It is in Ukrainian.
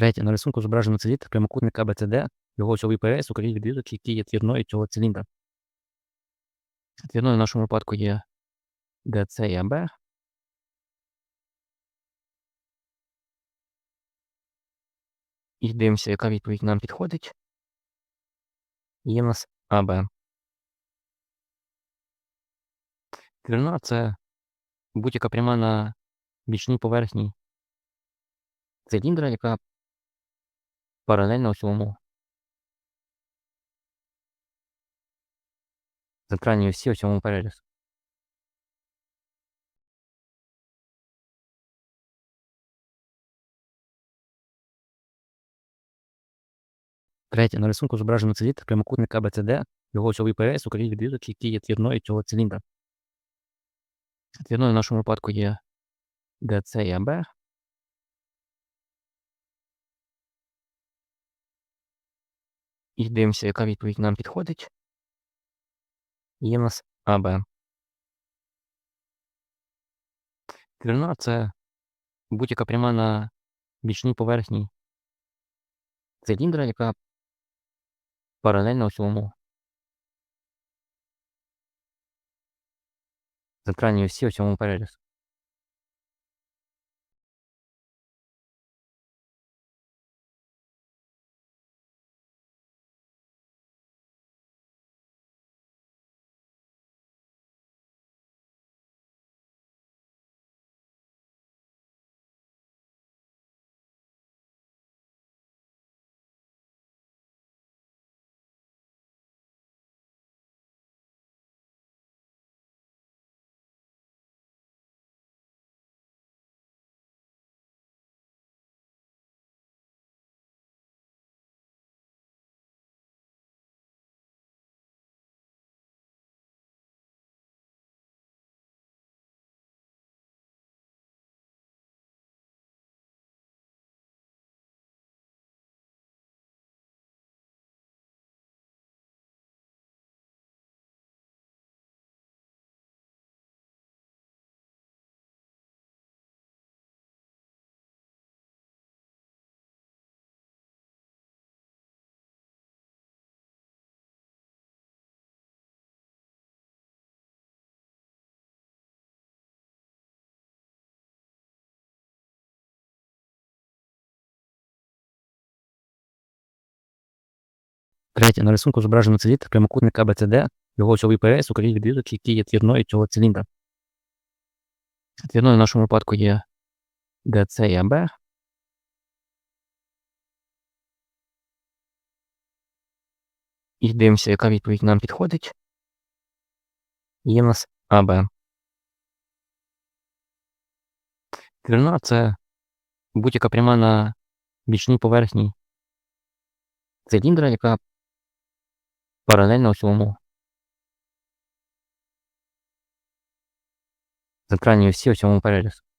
Третє. На рисунку зображено циліндр прямокутника АБЦД, його осьовий пояс, укрій відрізок, який є твірною цього циліндра. Твірною в нашому випадку є ДЦ і АБ. І дивимося, яка відповідь нам підходить. Є в нас АБ. Твірна це будь-яка пряма на бічній поверхні циліндра, яка паралельна осьовому центральній осі осьовому перерізу. Третє. На рисунку зображено циліндр прямокутника АБЦД, його осьовий пояс, укрій відрізок, який є твірною цього циліндра. Твірною в нашому випадку є ДЦ і АБ. І дивимося, яка відповідь нам підходить. Є в нас АБ. Твірна це будь-яка пряма на бічній поверхні циліндра, яка паралельна осьовому центральній осі осьовому перерізу. Третє. На рисунку зображено циліндр прямокутника АБЦД, його осьовий пояс, укрій відрізок, який є твірною цього циліндра. Твірною в нашому випадку є ДЦ і АБ. І дивимося, яка відповідь нам підходить. Є в нас АБ. Твірна це будь-яка пряма на бічній поверхні циліндра, яка паралельна осьовому всі у цьому перерізу.